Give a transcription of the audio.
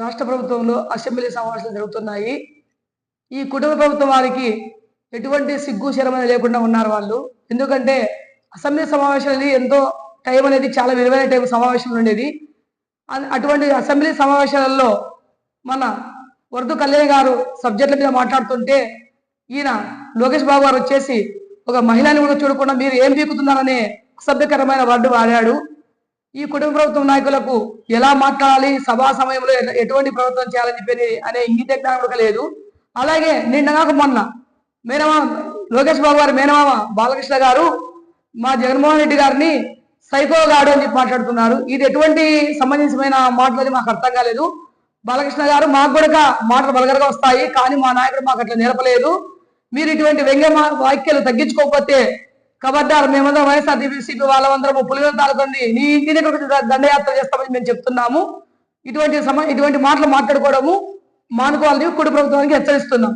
రాష్ట్ర ప్రభుత్వంలో అసెంబ్లీ సమావేశాలు జరుగుతున్నాయి. ఈ కుటుంబ ప్రభుత్వం వారికి ఎటువంటి సిగ్గు శరం లేకుండా ఉన్నారు వాళ్ళు. ఎందుకంటే అసెంబ్లీ సమావేశాలు అనేది ఎంతో టైం అనేది చాలా విలువైన టైం సమావేశం ఉండేది. అటువంటి అసెంబ్లీ సమావేశాలలో మన వరదు కళ్యాణ్ గారు సబ్జెక్టుల మీద మాట్లాడుతుంటే ఈయన లోకేష్ బాబు గారు వచ్చేసి ఒక మహిళని కూడా చూడకుండా మీరు ఏం పీకుతున్నారనే అసభ్యకరమైన వర్డు వాడాడు. ఈ కుటుంబ ప్రభుత్వం నాయకులకు ఎలా మాట్లాడాలి సభా సమయంలో ఎటువంటి ప్రభుత్వం చేయాలని చెప్పి అనే ఇంగిత జ్ఞానం లేదు. అలాగే నిన్నగాక మొన్న మేనమా లోకేష్ బాబు గారు మేనమామ బాలకృష్ణ గారు మా జగన్మోహన్ రెడ్డి గారిని సైకో గాడు అని చెప్పి మాట్లాడుతున్నారు. ఇది ఎటువంటి సంబంధించిన మాటలు మాకు అర్థం కాలేదు. బాలకృష్ణ గారు మాకు కూడా మాటలు బలగరగా వస్తాయి కానీ మా నాయకుడు మాకు అట్లా నేర్పలేదు మీరు ఇటువంటి వ్యంగ్య మా- వాక్యాలు తగ్గించుకోకపోతే కబడ్డారు మేమందరం వైఎస్ఆర్ సిపి వాళ్ళందరం పులివెల తాలూకండి నీ ఇంటి దగ్గరకు దండయాత్ర చేస్తామని మేము చెప్తున్నాము. ఇటువంటి సమ ఇటువంటి మాటలు మాట్లాడుకోవడము మానుకోవాలని కుడి ప్రభుత్వానికి హెచ్చరిస్తున్నాం.